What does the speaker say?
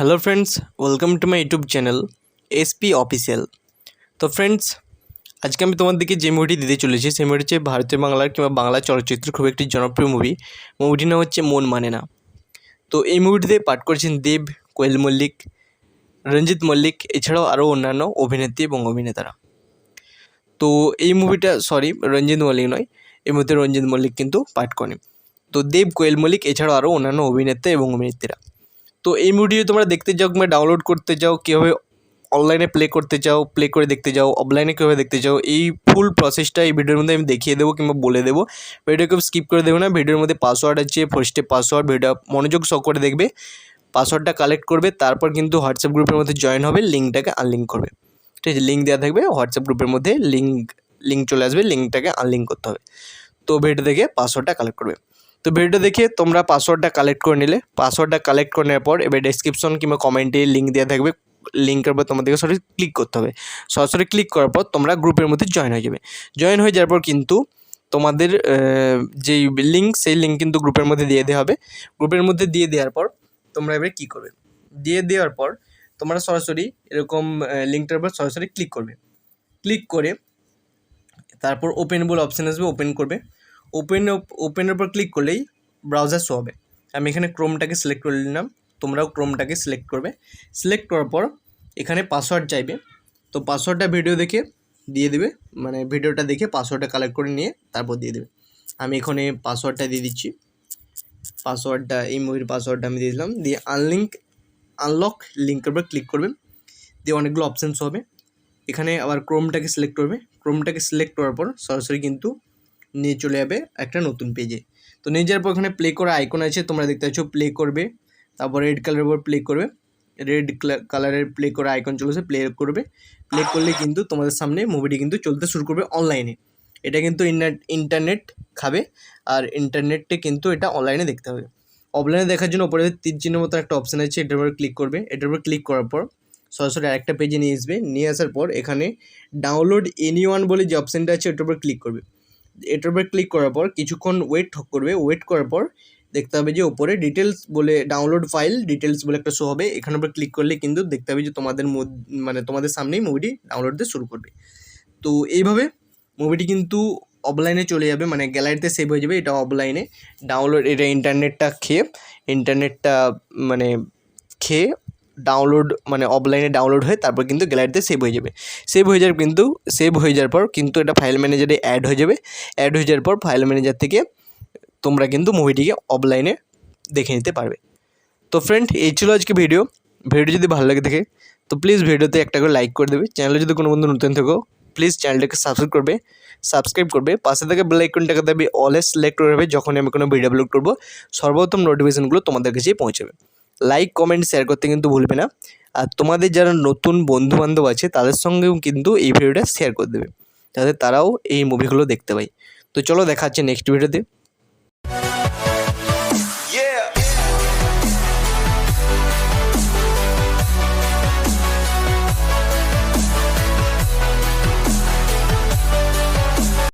Hello friends welcome to my YouTube channel SP official তো friends আজকে আমি তোমাদেরকে যে মুভিটি দিতে চলেছি, সেই মুভিটি হচ্ছে ভারতীয় বাংলার কিংবা বাংলা চলচ্চিত্র, খুব একটি জনপ্রিয় মুভি মুভিটির নাম হচ্ছে মন মানে না। তো এই মুভিটিতে পাঠ করেছেন দেব, কোয়েল মল্লিক, রঞ্জিত মল্লিক, এছাড়াও আরও অন্যান্য অভিনেত্রী এবং অভিনেতারা। তো এই মুভিটা সরি রঞ্জিত মল্লিক নয় এই মুহূর্তে রঞ্জিত মল্লিক কিন্তু পাঠ করেন। তো দেব, কোয়েল মল্লিক, এছাড়াও আরও অন্যান্য অভিনেতা এবং অভিনেত্রীরা। তো এই মুভিটি তোমরা দেখতে চাও কিংবা ডাউনলোড করতে চাও কীভাবে অনলাইনে প্লে করতে চাও প্লে করে দেখতে চাও অফলাইনে কীভাবে দেখতে চাও এই ফুল প্রসেসটা এই ভিডিওর মধ্যে আমি দেখিয়ে দেবো কিংবা বলে দেবো। ভিডিওকে স্কিপ করে দেবো না ভিডিওর মধ্যে পাসওয়ার্ড আছে ফার্স্টে পাসওয়ার্ড ভিডিও মনোযোগ সহ করে দেখবে পাসওয়ার্ডটা কালেক্ট করবে, তারপর কিন্তু হোয়াটসঅ্যাপ গ্রুপের মধ্যে জয়েন হবে লিঙ্কটাকে আনলিঙ্ক করবে। ঠিক আছে লিঙ্ক দেওয়া থাকবে হোয়াটসঅ্যাপ গ্রুপের মধ্যে লিঙ্ক লিঙ্ক চলে আসবে লিঙ্কটাকে আনলিঙ্ক করতে হবে। তো ভিডিও দেখে পাসওয়ার্ডটা কালেক্ট করবে। তো ভিডিওটা দেখে তোমরা পাসওয়ার্ডটা কালেক্ট করে নিলে। পাসওয়ার্ডটা কালেক্ট করে নেওয়ার পর এবার ডেসক্রিপশন কিংবা কমেন্টে লিঙ্ক দেওয়া থাকবে। লিঙ্কের উপর তোমাদেরকে সরাসরি ক্লিক করতে হবে। সরাসরি ক্লিক করার পর তোমরা গ্রুপের মধ্যে জয়েন হয়ে যাবে। জয়েন হয়ে যাওয়ার পর কিন্তু তোমাদের যেই লিঙ্ক সেই লিঙ্ক কিন্তু গ্রুপের মধ্যে দিয়ে দেওয়া হবে। গ্রুপের মধ্যে দিয়ে দেওয়ার পর তোমরা এবারে কী করবে? দিয়ে দেওয়ার পর তোমরা সরাসরি এরকম লিঙ্কটার উপর সরাসরি ক্লিক করবে। ক্লিক করে তারপর ওপেন বলে অপশান আসবে ওপেন করবে। ওপেন ওপেনের উপর ক্লিক করলেই ব্রাউজার শো হবে। আমি এখানে ক্রোমটাকে সিলেক্ট করে নিলাম, তোমরাও ক্রোমটাকে সিলেক্ট করবে। সিলেক্ট করার পর এখানে পাসওয়ার্ড চাইবে। তো পাসওয়ার্ডটা ভিডিও দেখে দিয়ে দেবে মানে ভিডিওটা দেখে পাসওয়ার্ডটা কালেক্ট করে নিয়ে তারপর দিয়ে দেবে। আমি এখানে পাসওয়ার্ডটা দিয়ে দিচ্ছি। পাসওয়ার্ডটা এই মুভির পাসওয়ার্ডটা আমি দিয়ে দিলাম। দিয়ে আনলিঙ্ক আনলক লিঙ্কের উপর ক্লিক করবেন দিয়ে অনেকগুলো অপশানস হবে। এখানে আবার ক্রোমটাকে সিলেক্ট করবে। ক্রোমটাকে সিলেক্ট করার পর সরাসরি কিন্তু নিয়ে চলে যাবে একটা নতুন পেজে তো নিয়ে যাওয়ার পর ওখানে প্লে করা আইকন আছে, তোমরা দেখতে পাচ্ছ প্লে করবে। তারপর রেড কালারের উপর প্লে করবে। রেড কালারের প্লে করা আইকন চলেছে প্লে করবে। প্লে করলে কিন্তু তোমাদের সামনে মুভিটি কিন্তু চলতে শুরু করবে অনলাইনে এটা কিন্তু ইন্টারনেট খাবে, আর ইন্টারনেটে কিন্তু এটা অনলাইনে দেখতে হবে। অফলাইনে দেখার জন্য ওপরে তীর চিহ্নের মতো একটা অপশান আছে, এটার উপর ক্লিক করবে। এটার উপর ক্লিক করার পর সরাসরি আরেকটা পেজে নিয়ে আসবে। নিয়ে আসার পর এখানে ডাউনলোড এনি ওয়ান বলে যে অপশানটা আছে, ওটার উপর ক্লিক করবে। এটার উপর ক্লিক করার পর কিছুক্ষণ ওয়েট করবে ওয়েট করার পর দেখতে হবে যে ওপরে ডিটেলস বলে ডাউনলোড ফাইল ডিটেলস বলে একটা শো হবে, এখানে উপর ক্লিক করলে কিন্তু দেখতে হবে যে তোমাদের মানে তোমাদের সামনেই মুভিটি ডাউনলোড দিতে শুরু করবে। তো এইভাবে মুভিটি কিন্তু অফলাইনে চলে যাবে মানে গ্যালারিতে সেভ হয়ে যাবে, এটা অফলাইনে ডাউনলোড এটা ইন্টারনেটটা খেয়ে ইন্টারনেটটা মানে খেয়ে ডাউনলোড মানে অফলাইনে ডাউনলোড হয়ে তারপর কিন্তু গ্যালারিতে সেভ হয়ে যাবে। সেভ হয়ে যাওয়ার কিন্তু সেভ হয়ে যাওয়ার পর কিন্তু এটা ফাইল ম্যানেজারে অ্যাড হয়ে যাবে। অ্যাড হয়ে যাওয়ার পর ফাইল ম্যানেজার থেকে তোমরা কিন্তু মুভিটিকে অফলাইনে দেখে নিতে পারবে। তো ফ্রেন্ড এই ছিল আজকে ভিডিও ভিডিও যদি ভালো লাগে দেখে, তো প্লিজ ভিডিওতে একটা করে লাইক করে দেবে। চ্যানেলে যদি কোনো বন্ধু নতুন থাকো প্লিজ চ্যানেলটাকে সাবস্ক্রাইব করবে। সাবস্ক্রাইব করবে। পাশে থেকে বেল আইকনটাকে দেবে অলওয়েজ সিলেক্ট করে রাখবে। যখন আমি কোনো ভিডিও আপলোড করব, সর্বপ্রথম নোটিফিকেশনগুলো তোমাদের কাছেই পৌঁছাবে। লাইক কমেন্ট শেয়ার করতে কিন্তু ভুলবে না। আর তোমাদের যারা নতুন বন্ধুবান্ধব আছে, তাদের সঙ্গেও কিন্তু এই ভিডিওটা শেয়ার করে দেবে। যাতে তারাও এই মুভিগুলো দেখতে পায়। তো চলো দেখা হচ্ছে নেক্সট ভিডিওতে